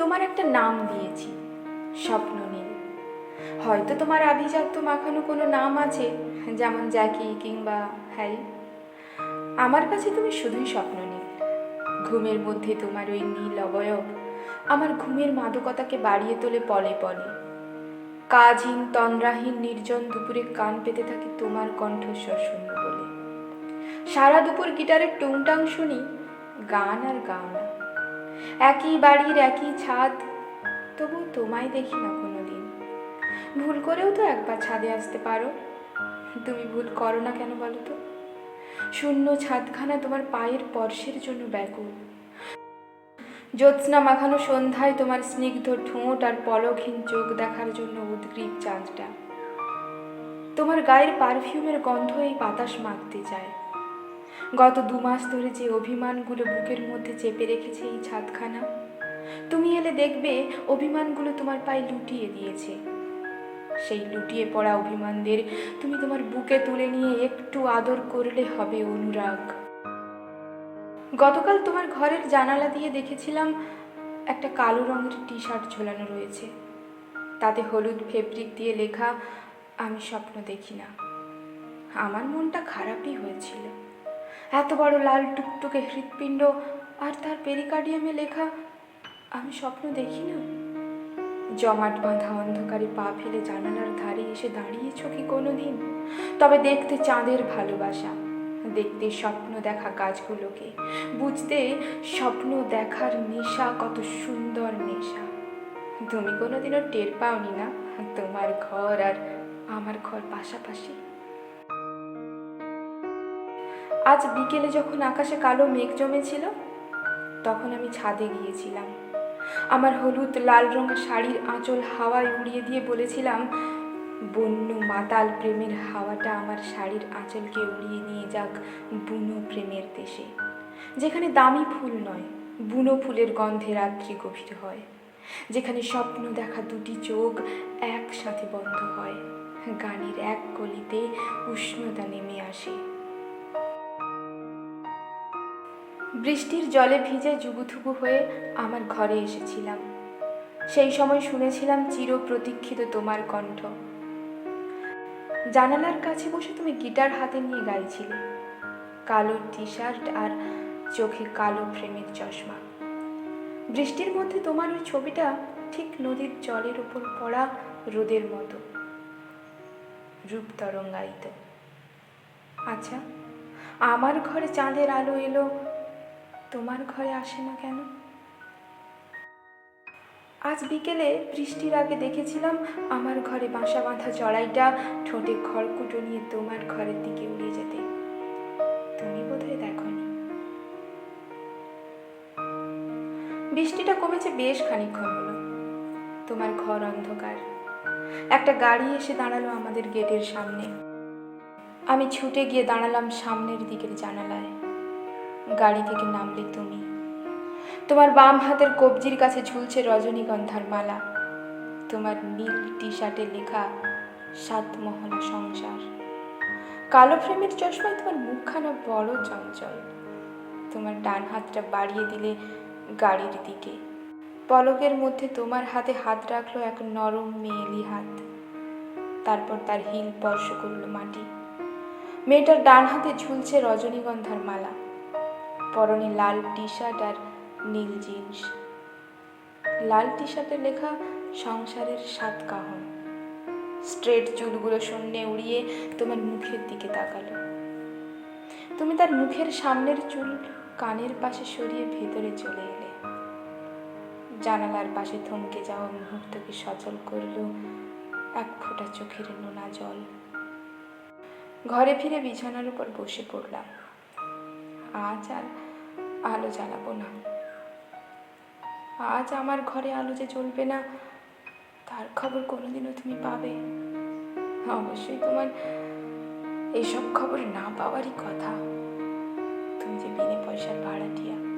তোমার একটা নাম দিয়েছি, স্বপ্ন নীল। হয়তো তোমার আভিজাত্য মাখানো কোনো নাম আছে, যেমন জ্যাকি কিংবা হ্যারি। আমার কাছে তুমি শুধুই স্বপ্ন নীল। ঘুমের মধ্যে তোমার ওই নীল অবয়ব আমার ঘুমের মাদকতাকে বাড়িয়ে তোলে পলে পলে। কাজহীন, তন্দ্রাহীন, নির্জন দুপুরে কান পেতে থাকি তোমার কণ্ঠস্বর শুনব বলে। সারা দুপুর গিটারের টুংটাং শুনি গান আর গান। একই বাড়ির একই ছাদ। তবু তোমায় দেখি না কোনোদিন। ভুল করেও তো একবার ছাদে আসতে পারো। তুমি ভুল করো না কেন বলো তো? শূন্য ছাদখানা তোমার পায়ের স্পর্শের জন্য ব্যাকুল। জ্যোৎস্না মাখানো সন্ধ্যায় তোমার স্নিগ্ধ ঠোঁট আর পলকহীন চোখ দেখার জন্য উদ্গ্রীব চাঁদটা। তোমার গায়ের পারফিউমের গন্ধ এই বাতাস মাখতে যায় গত দু মাস ধরে যে অভিমানগুলো বুকের মধ্যে চেপে রেখেছে এই ছাদখানা, তুমি এলে দেখবে অভিমানগুলো তোমার পায়ে লুটিয়ে দিয়েছে। সেই লুটিয়ে পড়া অভিমানদের তুমি তোমার বুকে তুলে নিয়ে একটু আদর করলে হবে অনুরাগ। গতকাল তোমার ঘরের জানালা দিয়ে দেখেছিলাম একটা কালো রঙের টি শার্ট ঝোলানো রয়েছে। তাতে হলুদ ফেব্রিক দিয়ে লেখা, আমি স্বপ্ন দেখি না। আমার মনটা খারাপই হয়েছিল। এত বড় লাল টুকটুকে হৃৎপিণ্ড আর তার পেরিকার্ডিয়ামে লেখা আমি স্বপ্ন দেখি না। জমাট বাঁধা অন্ধকারে পা ফেলে জানালার ধারে এসে দাঁড়িয়েছ কি কোনো দিন তবে দেখতে চাঁদের ভালোবাসা, দেখতে স্বপ্ন দেখা কাজগুলোকে বুঝতে স্বপ্ন দেখার নেশা কত সুন্দর নেশা। তুমি কোনোদিনও টের পাওনি না তোমার ঘর আর আমার ঘর পাশাপাশি? আজ বিকেলে যখন আকাশে কালো মেঘ জমেছিল, তখন আমি ছাদে গিয়েছিলাম। আমার হলুদ লাল রঙের শাড়ির আঁচল হাওয়ায় উড়িয়ে দিয়ে বলেছিলাম বন্য মাতাল প্রেমের হাওয়াটা আমার শাড়ির আঁচলকে উড়িয়ে নিয়ে যাক বুনো প্রেমের দেশে। যেখানে দামি ফুল নয়, বুনো ফুলের গন্ধে রাত্রি গভীর হয়। যেখানে স্বপ্ন দেখা দুটি চোখ একসাথে বন্ধ হয়, গানের এক গলিতে উষ্ণতা নেমে আসে। বৃষ্টির জলে ভিজে জুবুথুবু হয়ে আমার ঘরে এসেছিলাম। সেই সময় শুনেছিলাম চির প্রতীক্ষিত তোমার কণ্ঠ। জানালার কাছে বসে তুমি গিটার হাতে নিয়ে গাইছিলে। কালো টি শার্ট আর চোখে কালো ফ্রেমের চশমা। বৃষ্টির মধ্যে তোমার ওই ছবিটা ঠিক নদীর জলের উপর পড়া রোদের মতো। রূপ তরঙ্গায়িত। আচ্ছা আমার ঘরে চাঁদের আলো এলো তোমার ঘরে আসে না কেন? আজ বিকেলে বৃষ্টির আগে দেখেছিলাম আমার ঘরে বাসা বাঁধা চড়াইটা ঠোঁটে খড়কুটো নিয়ে তোমার ঘরের দিকে উড়ে যেতে। তুমি বোধহয় দেখনি। বৃষ্টিটা কমেছে বেশ খানিক্ষণ হলো। তোমার ঘর অন্ধকার। একটা গাড়ি এসে দাঁড়াল আমাদের গেটের সামনে। আমি ছুটে গিয়ে দাঁড়ালাম সামনের দিকের জানালায়। গাড়ি থেকে নামলে তুমি। তোমার বাম হাতের কবজির কাছে ঝুলছে রজনীগন্ধার মালা। তোমার নীল টি শার্টে লেখা সাত মহলা সংসার। কালো ফ্রেমের চশমায় তোমার মুখখানা বড় চঞ্চল। তোমার ডান হাতটা বাড়িয়ে দিলে গাড়ির দিকে। পলকের মধ্যে তোমার হাতে হাত রাখল এক নরম মেয়েলি হাত। তারপর তার হিল স্পর্শ করল মাটি। মেয়েটার ডান হাতে ঝুলছে রজনীগন্ধার মালা। পরনে লাল টি শার্ট আর নীল জিন্স। লাল টি শার্টে লেখা সংসারের সাত কাহন। স্ট্রেট চুলগুলো শূন্যে উড়িয়ে তোমার মুখের দিকে তাকালো। তুমি তার মুখের সামনের চুল কানের পাশে সরিয়ে ভেতরে চলে এলে। জানালার পাশে থমকে যাওয়া মুহূর্তকে সচল করল এক ফোঁটা চোখের নোনা জল। ঘরে ফিরে বিছানার উপর বসে পড়লাম। আজ আর আলো জ্বালাবো না। আজ আমার ঘরে আলো যে জ্বলবে না, তার খবর কোনোদিনও তুমি পাবে। অবশ্যই তোমার এইসব খবর না পাওয়ারই কথা। তুমি যে বিনে পয়সার ভাড়াটিয়া